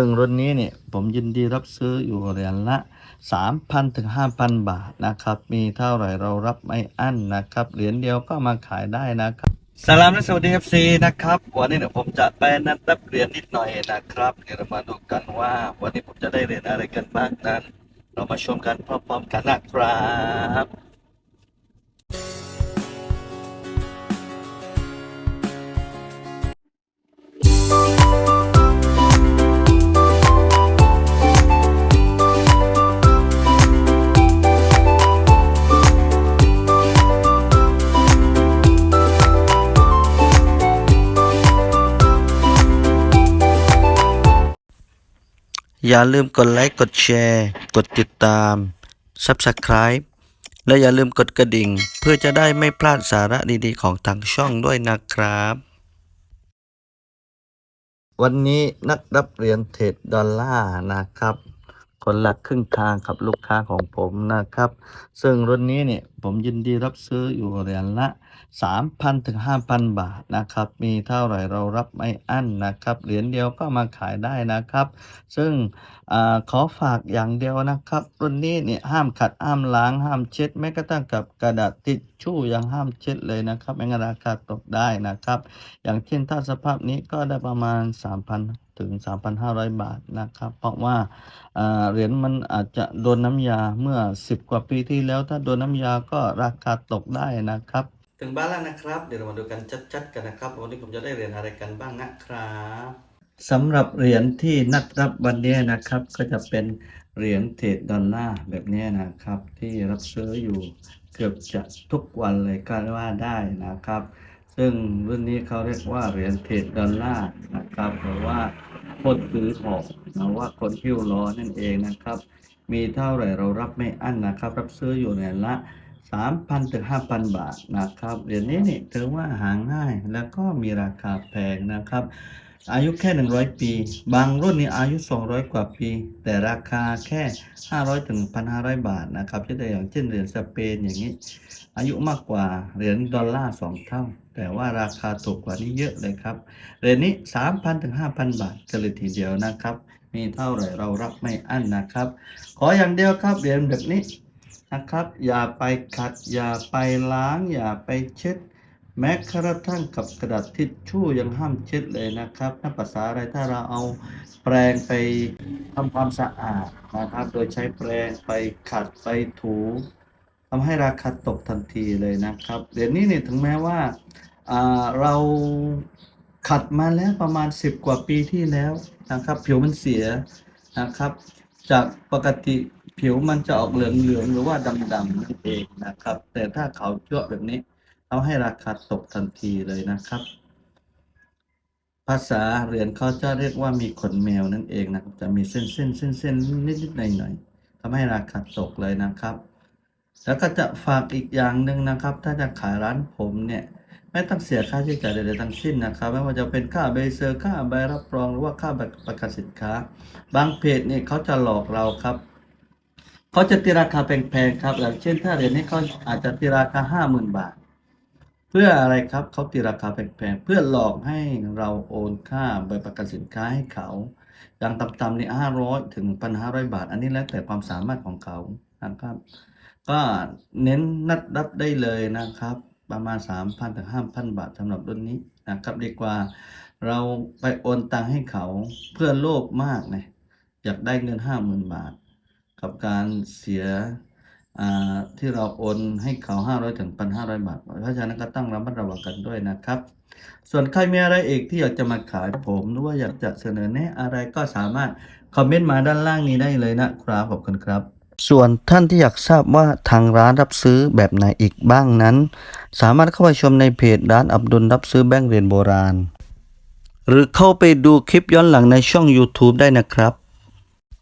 ซึ่งรุ่นนี้เนี่ยผมยินดีรับซื้ออยู่เหรียญละ 3,000ถึง5,000 บาทนะครับ มีเท่าไหร่เรารับไม่อั้นนะครับ เหรียญเดียวก็มาขายได้นะครับสลามและสวัสดีครับซีนะครับ วันนี้เนี่ยผมจะไปนัดรับเหรียญนิดหน่อยนะครับ เดี๋ยวเรามาดูกันว่า วันนี้ผมจะได้เหรียญอะไรกันบ้างนั้น เรามาชมกันพร้อมๆกันนะครับ อย่าลืมกดไลค์ กดแชร์ กดติดตาม Subscribe และอย่าลืมกดกระดิ่ง เพื่อจะได้ไม่พลาดสาระดีๆ ของทางช่องด้วยนะครับ วันนี้นักรับเหรียญเทรดดอลลาร์นะครับ คนหละครึ่งทางกับลูกค้าของผมนะครับ ซึ่งรุ่นนี้เนี่ยผมยินดีรับซื้ออยู่เหรียญละ 3,000ถึง5,000 บาทนะครับ มีเท่าไหร่เรารับไม่อั้นนะครับ เหรียญเดียวก็มาขายได้นะครับ ซึ่งอขอฝากอย่างเดียวนะครับ รุ่นนี้เนี่ยห้ามขัดห้ามล้างห้ามเช็ดแม้กระทั่งกับกระดาษทิชชู่ยังห้ามเช็ดเลยนะครับไม่งั้นราคาตกได้นะครับ อย่างเช่นถ้าสภาพนี้ก็ได้ประมาณ 3,000ถึง 3,500 บาทนะครับ เพราะว่าอ่าเหรียญมันอาจจะโดนน้ำยาเมื่อ 10 กว่าปีที่แล้ว ถ้าโดนน้ำยาก็ราคาตกได้นะครับ ถึงบ้านแล้วนะครับ เดี๋ยวเรามาดูกันชัดๆกันนะครับวันนี้ผมจะได้เหรียญอะไรกันบ้างนะครับสำหรับเหรียญที่นัดรับวันนี้นะครับ ก็จะเป็นเหรียญเทรดดอลลาร์แบบนี้นะครับ ที่รับซื้ออยู่เกือบจะทุกวันเลยก็ว่าได้นะครับ ซึ่งรุ่นนี้เขาเรียกว่าเหรียญเทรดดอลลาร์นะครับหรือว่าคนถือออกหรือว่าคนหิ้วล้อนั่นเองนะครับ มีเท่าไหร่เรารับไม่อั้นนะครับ รับซื้ออยู่เหรี ยญละ3,000ถึง5,000บาทนะครับเหรียญนี้นี่ถือว่าหาง่ายแล้วก็มีราคาแพงนะครับ อายุแค่ 100 ปี บางรุ่นนี้อายุ 200 กว่าปี แต่ราคาแค่ 500ถึง1,500 บาทนะครับเช่นอย่างเช่นเหรียญสเปนอย่างนี้ อายุมากกว่าเหรียญดอลลาร์2เท่า แต่ว่าราคาถูกกว่านี้เยอะเลยครับเหรียญนี้ 3,000ถึง5,000 บาทกันเลยทีเดียวนะครับ มีเท่าไหร่เรารับไม่อั้นนะครับ ขออย่างเดียวครับเหรียญแบบนี้ นะครับ อย่าไปขัด อย่าไปล้าง อย่าไปเช็ด แม้กระทั่งกับกระดาษทิชชู่ยังห้ามเช็ดเลยนะครับถ้าภาษาอะไรถ้าเราเอาแปรงไปทำความสะอาดนะครับ โดยใช้แปรงไปขัดไปถูทำให้ราคาตกทันทีเลยนะครับเดี๋ยวนี้เนี่ยถึงแม้ว่าอ่าเราขัดมาแล้วประมาณ 10 กว่าปีที่แล้วนะครับ ผิวมันเสียนะครับ จากปกติ ผิวมันจะออกเหลืองๆหรือว่าดำๆนั่นเองนะครับ แต่ถ้าเขาวจั่วแบบนี้ทำให้ราคาตกทันทีเลยนะครับ ภาษาเหรียญเขาจะเรียกว่ามีขนแมวนั่นเองนะครับ จะมีเส้นเส้นเส้นเส้นนิดนิดหน่อยหน่อยๆทำให้ราคาตกเลยนะครับ แล้วก็จะฝากอีกอย่างหนึ่งนะครับ ถ้าจะขายร้านผมเนี่ยไม่ต้องเสียค่าใช้จ่ายใดๆทั้งสิ้นนะครับ ไม่ว่าจะเป็นค่าใบเซอร์ค่าใบรับรองหรือว่าค่าประกันสินค้า บางเพจเนี่ยเขาจะหลอกเราครับ เขาจะตีราคาแพงๆครับอย่างเช่นถ้าเหรียญนี้เขาอาจจะตีราคาห้าหมื่นบาท เพื่ออะไรครับเขาตีราคาแพงๆเพื่อหลอกให้เราโอนค่าใบประกันสินค้าให้เขาอย่างต่ำๆในห้าร้อยถึงพันห้าร้อยบาท อันนี้แล้วแต่ความสามารถของเขานะครับ ก็เน้นนัดรับได้เลยนะครับ ประมาณ3,000ถึง5,000บาทสำหรับรุ่นนี้นะครับดีกว่าเราไปโอนตังค์ให้เขาเพื่อโลภมากนะอยากได้เงิน50,000บาท กับการเสียที่เราโอนให้เขา 500ถึง1,500 บาท เพราะฉะนั้นก็ต้องระมัดระวังกันด้วยนะครับ ส่วนใครมีอะไรเอกที่อยากจะมาขายผม หรือว่าอยากจะเสนอแนะอะไรก็สามารถคอมเมนต์มาด้านล่างนี้ได้เลยนะครับ ขอบคุณครับ ส่วนท่านที่อยากทราบว่าทางร้านรับซื้อแบบไหนอีกบ้างนั้น สามารถเข้าไปชมในเพจร้านอับดุลรับซื้อแบงก์เหรียญโบราณ หรือเข้าไปดูคลิปย้อนหลังในช่อง YouTube ได้นะครับ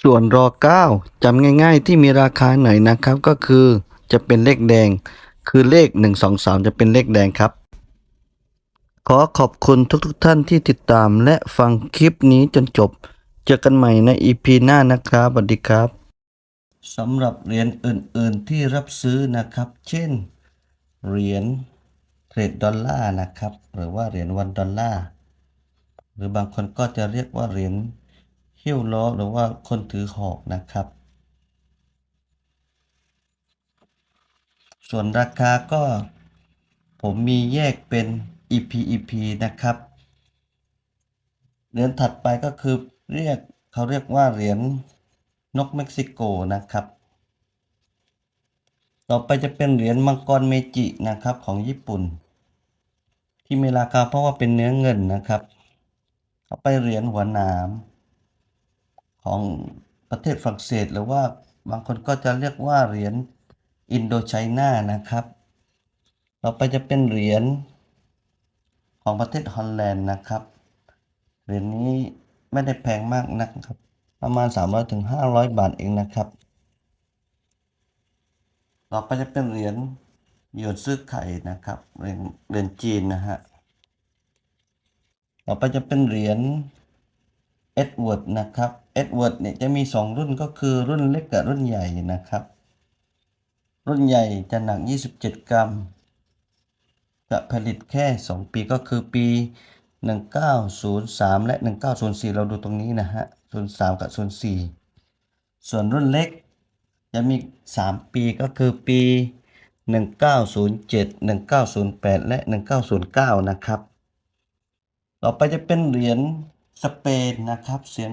ส่วนรอเก้าจำง่ายๆ ที่มีราคาหน่อยนะครับ ก็คือจะเป็นเลขแดง คือเลข 1 2 3 จะเป็นเลขแดงครับ ขอขอบคุณทุกๆทท่านที่ติดตามและฟังคลิปนี้จนจบ เจอกันใหม่ใน EP หน้านะครับสวัสดีครับสำหรับเหรียญอื่นๆที่รับซื้อนะครับ เช่นเหรียญเทรดดอลลาร์นะครับ หรือว่าเหรียญวันดอลลาร์หรือบางคนก็จะเรียกว่าเหรียญ หิ้วล้อหรือว่าคนถือหอกนะครับ ส่วนราคาก็ผมมีแยกเป็น EP EP นะครับเหรียญถัดไปก็คือเรียกเขาเรียกว่าเหรียญนกเม็กซิโกนะครับ ต่อไปจะเป็นเหรียญมังกรเมจินะครับของญี่ปุ่น ที่มีราคาเพราะว่าเป็นเนื้อเงินนะครับต่อไปเหรียญหัวหนาม ของประเทศฝรั่งเศส หรือว่าบางคนก็จะเรียกว่าเหรียญอินโดไชน่านะครับ ต่อไปจะเป็นเหรียญของประเทศฮอลแลนด์นะครับ เหรียญนี้ไม่ได้แพงมากนะครับ ประมาณ 300ถึง500 บาทเองนะครับ ต่อไปจะเป็นเหรียญหยวนซื้อไข่นะครับเหรียญเหรียญจีนนะฮะ ต่อไปจะเป็นเหรียญเอ็ดเวิร์ดนะครับ เอ็ดเวิร์ดเนี่ยจะมี 2 รุ่นก็คือรุ่นเล็กกับรุ่นใหญ่นะครับ รุ่นใหญ่จะหนัก 27 กรัม จะผลิตแค่ 2 ปีก็คือปี 1903 และ 1904 เราดูตรงนี้นะฮะ 03 กับ 04 ส่วนรุ่นเล็กจะมี 3 ปีก็คือปี 1907 1908 และ 1909 นะครับ ต่อไปจะเป็นเหรียญสเปนนะครับเสียง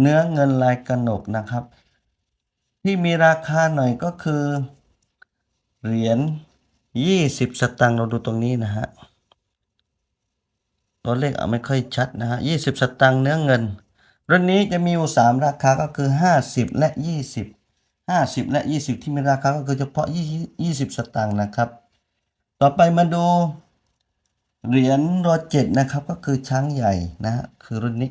เนื้อเงินลายกระหนกนะครับ ที่มีราคาหน่อยก็คือ เหรียญ20 สตังค์เราดูตรงนี้นะฮะตัวเลขอาไม่ค่อยชัดนะฮะ20สตังค์เนื้อเงินรุ่นนี้จะมีอยู่ 3 ราคาก็คือ 50 และ 20 50 และ 20 ที่มีราคาก็คือเฉพาะ 20 สตังค์นะครับ ต่อไปมาดูเหรียญรอเจ็ดนะครับก็คือช้างใหญ่นะฮะคือรุ่นนี้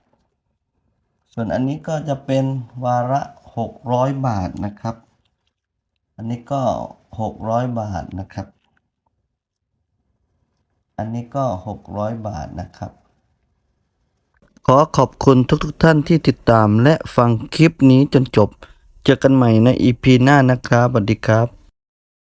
ส่วนอันนี้ก็จะเป็นวาระ 600 บาทนะครับ อันนี้ก็ 600 บาทนะครับ อันนี้ก็ 600 บาทนะครับ ขอขอบคุณทุกๆทท่านที่ติดตามและฟังคลิปนี้จนจบ เจอกันใหม่ใน EP หน้านะครับสวัสดีครับ